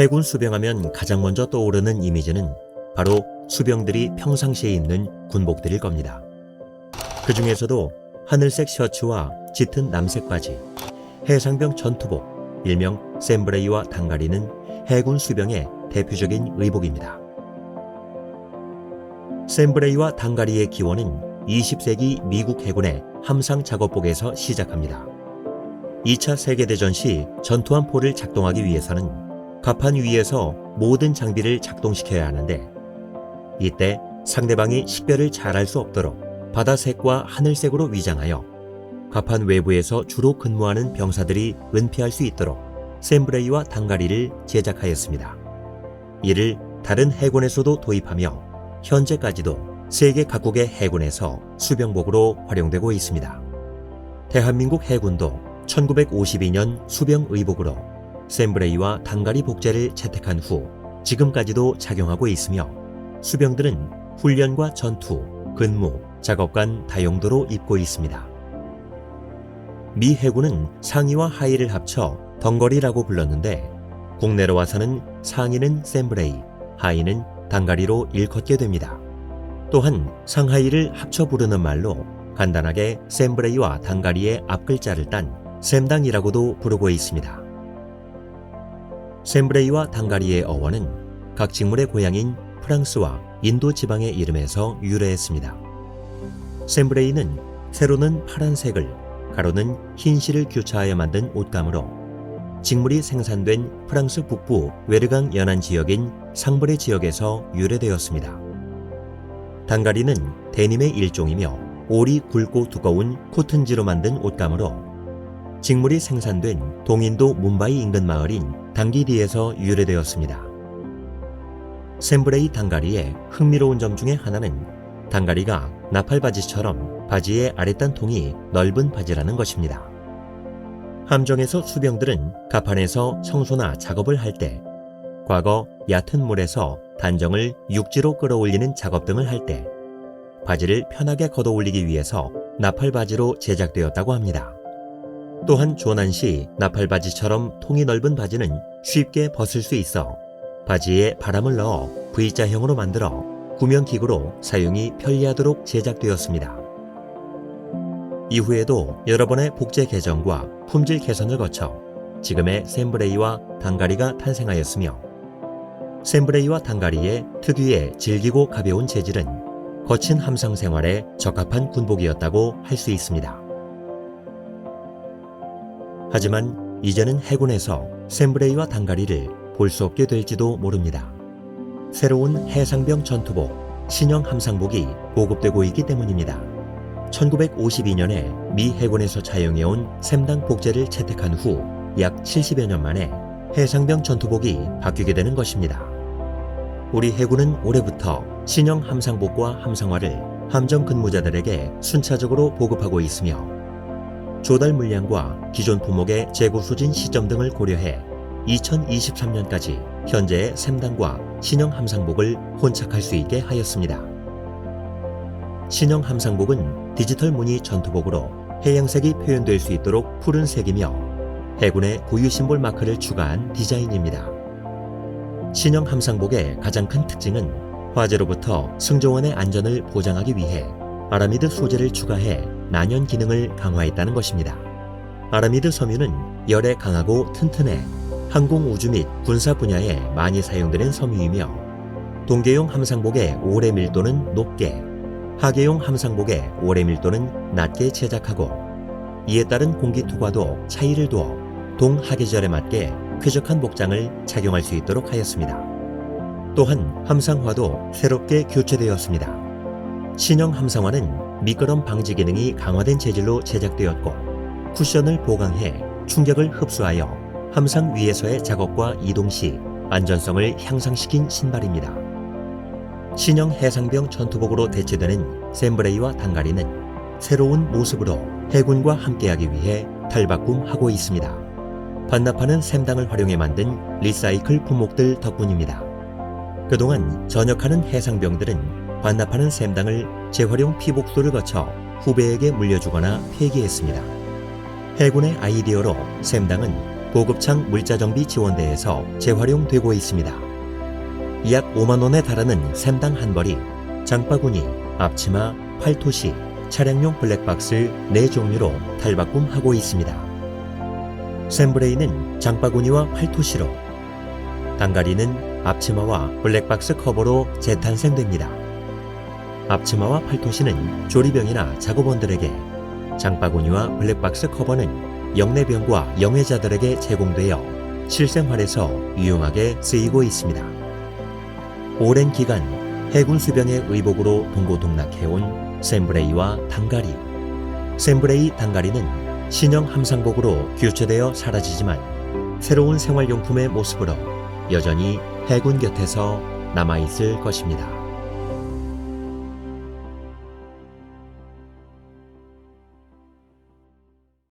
해군 수병하면 가장 먼저 떠오르는 이미지는 바로 수병들이 평상시에 입는 군복들일 겁니다. 그 중에서도 하늘색 셔츠와 짙은 남색 바지, 해상병 전투복, 일명 샘브레이와 단가리는 해군 수병의 대표적인 의복입니다. 샘브레이와 단가리의 기원은 20세기 미국 해군의 함상 작업복에서 시작합니다. 2차 세계대전 시 전투함 포를 작동하기 위해서는 갑판 위에서 모든 장비를 작동시켜야 하는데 이때 상대방이 식별을 잘할 수 없도록 바다색과 하늘색으로 위장하여 갑판 외부에서 주로 근무하는 병사들이 은폐할 수 있도록 샘브레이와 단가리를 제작하였습니다. 이를 다른 해군에서도 도입하며 현재까지도 세계 각국의 해군에서 수병복으로 활용되고 있습니다. 대한민국 해군도 1952년 수병 의복으로 샘브레이와 단가리 복제를 채택한 후 지금까지도 작용하고 있으며 수병들은 훈련과 전투, 근무, 작업관 다용도로 입고 있습니다. 미 해군은 상의와 하의를 합쳐 덩거리라고 불렀는데 국내로 와서는 상의는 샘브레이, 하의는 단가리로 일컫게 됩니다. 또한 상하이를 합쳐 부르는 말로 간단하게 샘브레이와 단가리의 앞글자를 딴 샘당이라고도 부르고 있습니다. 샘브레이와 단가리의 어원은 각 직물의 고향인 프랑스와 인도 지방의 이름에서 유래했습니다. 샘브레이는 세로는 파란색을, 가로는 흰 실을 교차하여 만든 옷감으로 직물이 생산된 프랑스 북부 웨르강 연안 지역인 상브레 지역에서 유래되었습니다. 단가리는 데님의 일종이며 올이 굵고 두꺼운 코튼지로 만든 옷감으로 직물이 생산된 동인도 뭄바이 인근 마을인 당기디에서 유래되었습니다. 샘브레이 단가리의 흥미로운 점 중에 하나는 단가리가 나팔바지처럼 바지의 아랫단 통이 넓은 바지라는 것입니다. 함정에서 수병들은 갑판에서 청소나 작업을 할 때, 과거 얕은 물에서 단정을 육지로 끌어올리는 작업 등을 할 때, 바지를 편하게 걷어 올리기 위해서 나팔바지로 제작되었다고 합니다. 또한 조난 시 나팔바지처럼 통이 넓은 바지는 쉽게 벗을 수 있어 바지에 바람을 넣어 V자형으로 만들어 구명기구로 사용이 편리하도록 제작되었습니다. 이후에도 여러 번의 복제 개정과 품질 개선을 거쳐 지금의 샘브레이와 단가리가 탄생하였으며 샘브레이와 단가리의 특유의 질기고 가벼운 재질은 거친 함상 생활에 적합한 군복이었다고 할 수 있습니다. 하지만 이제는 해군에서 샘브레이와 단가리를 볼 수 없게 될지도 모릅니다. 새로운 해상병 전투복, 신형 함상복이 보급되고 있기 때문입니다. 1952년에 미 해군에서 차용해온 샘당 복제를 채택한 후 약 70여 년 만에 해상병 전투복이 바뀌게 되는 것입니다. 우리 해군은 올해부터 신형 함상복과 함상화를 함정 근무자들에게 순차적으로 보급하고 있으며 조달 물량과 기존 품목의 재고 소진 시점 등을 고려해 2023년까지 현재의 샘당과 신형 함상복을 혼착할 수 있게 하였습니다. 신형 함상복은 디지털 무늬 전투복으로 해양색이 표현될 수 있도록 푸른색이며 해군의 고유 심볼 마크를 추가한 디자인입니다. 신형 함상복의 가장 큰 특징은 화재로부터 승조원의 안전을 보장하기 위해 아라미드 소재를 추가해 난연 기능을 강화했다는 것입니다. 아라미드 섬유는 열에 강하고 튼튼해 항공 우주 및 군사 분야에 많이 사용되는 섬유이며 동계용 함상복의 오래 밀도는 높게 하계용 함상복의 오래 밀도는 낮게 제작하고 이에 따른 공기 투과도 차이를 두어 동하계절에 맞게 쾌적한 복장을 착용할 수 있도록 하였습니다. 또한 함상화도 새롭게 교체되었습니다. 신형 함상화는 미끄럼 방지 기능이 강화된 재질로 제작되었고 쿠션을 보강해 충격을 흡수하여 함상 위에서의 작업과 이동 시 안전성을 향상시킨 신발입니다. 신형 해상병 전투복으로 대체되는 샘브레이와 단가리는 새로운 모습으로 해군과 함께하기 위해 탈바꿈하고 있습니다. 반납하는 샘당을 활용해 만든 리사이클 품목들 덕분입니다. 그동안 전역하는 해상병들은 반납하는 샘당을 재활용 피복소를 거쳐 후배에게 물려주거나 폐기했습니다. 해군의 아이디어로 샘당은 보급창 물자정비 지원대에서 재활용되고 있습니다. 약 5만 원에 달하는 샘당 한 벌이 장바구니, 앞치마, 팔토시, 차량용 블랙박스 4종류로 탈바꿈하고 있습니다. 샘브레이는 장바구니와 팔토시로, 단가리는 앞치마와 블랙박스 커버로 재탄생됩니다. 앞치마와 팔토시는 조리병이나 작업원들에게, 장바구니와 블랙박스 커버는 영내병과 영해자들에게 제공되어 실생활에서 유용하게 쓰이고 있습니다. 오랜 기간 해군 수병의 의복으로 동고동락해온 샘브레이와 단가리. 샘브레이 단가리는 신형 함상복으로 교체되어 사라지지만 새로운 생활용품의 모습으로 여전히 해군 곁에서 남아있을 것입니다.